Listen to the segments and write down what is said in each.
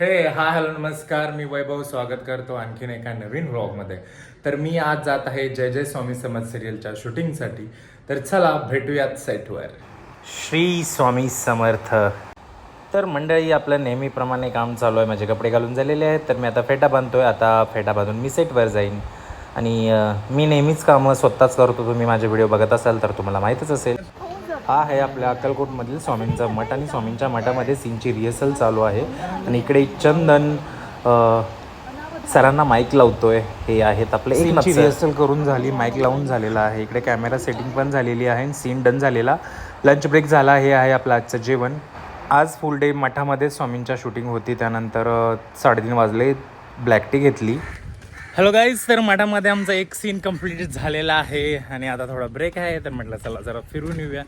हे हा हॅलो नमस्कार. मी वैभव स्वागत करतो आणखीन एका नवीन व्लॉगमध्ये तर मी आज जात आहे जय जय स्वामी समज सिरियलच्या शूटिंगसाठी तर चला भेटूयात सेटवर श्री स्वामी समर्थ. तर मंडळी आपलं नेहमीप्रमाणे काम चालू आहे. माझे कपडे घालून झालेले आहेत. तर मी आता फेटा बांधतो आहे आता फेटा बांधून मी सेटवर जाईन. आणि मी नेहमीच कामं स्वतःच करतो. तुम्ही माझे व्हिडिओ बघत असाल तर तुम्हाला माहीतच असेल. हा आहे आपल्या अक्कलकोटमधील स्वामींचा मठ आणि स्वामींच्या मठामध्ये सीनची रिहर्सल चालू आहे. आणि इकडे चंदन सरांना माईक लावतोय. हे आहेत आपले एक रिहर्सल करून झाली माईक लावून झालेला आहे. इकडे कॅमेरा सेटिंग पण झालेली आहे सीन डन झालेला. लंच ब्रेक झाला हे आहे आपलं आजचं जेवण. आज फुल डे मठामध्ये स्वामींच्या शूटिंग होती. त्यानंतर साडेतीन वाजले. ब्लॅक टी घेतली. हॅलो गाईज तर मठामध्ये आमचा एक सीन कंप्लीट झालेला आहे. आणि आता थोडा ब्रेक आहे तर म्हटलं चला जरा फिरून येऊया.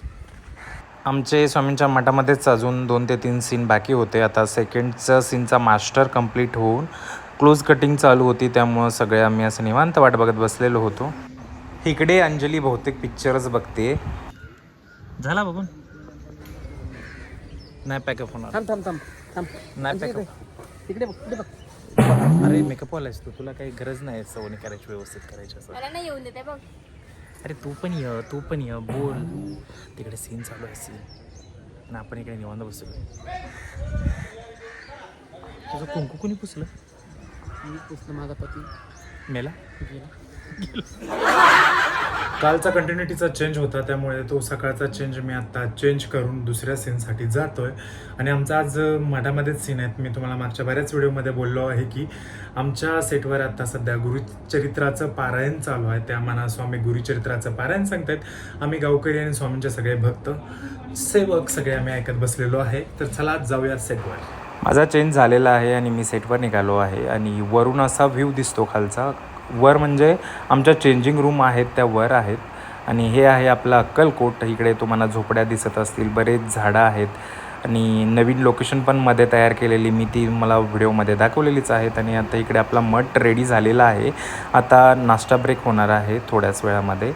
आमचे स्वामींच्या मठामध्येच अजून दोन ते तीन सीन बाकी होते. आता सेकंडचं सीनचा मास्टर कंप्लीट होऊन क्लोज कटिंग चालू होती त्यामुळं सगळे आम्ही असं निवांत वाट बघत बसलेलो होतो. इकडे अंजली बहुतेक पिक्चरच बघते. झाला बघून? नाही पॅकअप होणार. थांब थांब थांब थांब. नाही पॅकअप इकडे बघ इकडे बघ. अरे मेकअप वालायस तू. तुला काही गरज नाही सवनी करायची व्यवस्थित करायची असं. मला नाही येऊन देते बघ. अरे तू पण ये तू पण ये बोल. तिकडे सीन चालू आहे सीन आणि आपण इकडे निवांत बसलो तुझं कुंकू कुणी पुसलं? मी पुसलं माझा पती मेला कालचा कंटिन्युटीचा चेंज होता त्यामुळे तो सकाळचा चेंज मी आता चेंज करून दुसऱ्या सीनसाठी जातोय. आणि आमचा आज मठामध्येच सीन आहेत. मी तुम्हाला मागच्या बऱ्याच व्हिडिओमध्ये बोललो आहे की आमच्या सेटवर आता सध्या गुरुचरित्राचं पारायण चालू आहे. त्या मना स्वामी गुरुचरित्राचं पारायण सांगतायत. आम्ही गावकरी आणि स्वामींचे सगळे भक्त सेवक सगळे आम्ही ऐकत बसलेलो आहे. तर चला आज जाऊया सेटवर माझा चेंज झालेला आहे आणि मी सेटवर निघालो आहे. आणि वरून असा व्ह्यू दिसतो खालचा. वर म्हणजे आमच्या चेंजिंग रूम आहेत त्या वर आहेत. आणि हे आहे आपलं अक्कलकोट इकडे तुम्हाला झोपड्या दिसत असतील बरेच झाडं आहेत. आणि नवीन लोकेशन पण मध्ये तयार केलेली. मी ती मला व्हिडिओमध्ये दाखवलेलीच आहेत. आणि आता इकडे आपला मठ रेडी झालेला आहे. आता नाश्ता ब्रेक होणार आहे थोड्याच वेळामध्ये.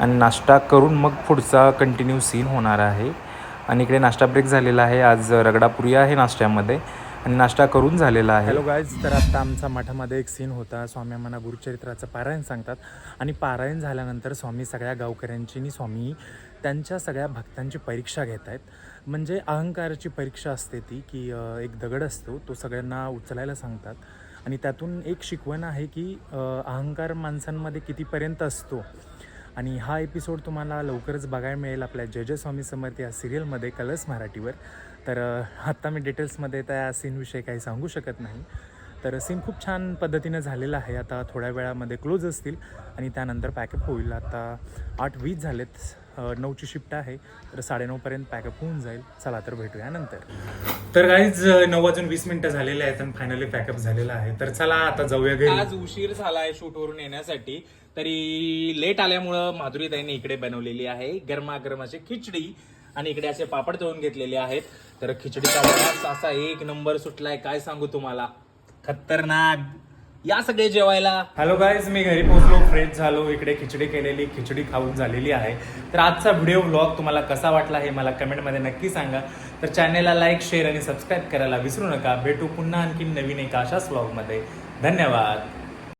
आणि नाश्ता करून मग पुढचा कंटिन्यू सीन होणार आहे. आणि इकडे नाश्ता ब्रेक झालेला आहे. आज रगडापुरी आहे नाश्त्यामध्ये. आणि नाश्ता करून झालेला आहे. हॅलो गाईज तर आता आमचा मठामध्ये एक सीन होता. स्वामी आम्हाला गुरुचरित्राचं पारायण सांगतात. आणि पारायण झाल्यानंतर स्वामी सगळ्या गावकऱ्यांची आणि स्वामी त्यांच्या सगळ्या भक्तांची परीक्षा घेत आहेत. म्हणजे अहंकाराची परीक्षा असते ती की एक दगड असतो तो सगळ्यांना उचलायला सांगतात. आणि त्यातून एक शिकवण आहे की अहंकार माणसांमध्ये कितीपर्यंत असतो. आणि हा एपिसोड तुम्हाला लवकरच बघायला मिळेल आपल्या जय जय स्वामी समर्थ या सिरियलमध्ये कलर्स मराठीवर. तर आत्ता मी डिटेल्समध्ये त्या सीनविषयी काही सांगू शकत नाही. तर सीन खूप छान पद्धतीनं झालेला आहे. आता थोड्या वेळामध्ये क्लोज असतील आणि त्यानंतर पॅकअप होईल. आता आठ वीस झालेत. नऊची शिफ्ट आहे. तर साडेनऊपर्यंत पॅकअप होऊन जाईल. चला तर भेटूया नंतर. तर काहीच नऊ वाजून वीस मिनिटं झालेले आहेत आणि फायनली पॅकअप झालेला आहे. तर चला आता जाऊया घरी. आज उशीर झाला आहे शूटवरून येण्यासाठी. तरी लेट आल्यामुळं माधुरी ताईने इकडे बनवलेली आहे गरमागरम अशी खिचडी. आणि इकडे असे पापड तळून घेतलेले आहेत. तर खिचडीचा वास असा एक नंबर सुटलाय. काय सांगू तुम्हाला? खतरनाक. या सगळे जेवायला. हॅलो गाईज मी घरी पोहोचलो फ्रेश झालो. इकडे खिचडी केलेली खिचडी खाऊन झालेली आहे. तर आजचा व्हिडिओ ब्लॉग तुम्हाला कसा वाटला हे मला कमेंटमध्ये नक्की सांगा. तर चॅनेलला लाईक शेअर आणि सबस्क्राईब करायला विसरू नका. भेटू पुन्हा आणखी नवीन एका अशाच व्लॉगमध्ये धन्यवाद.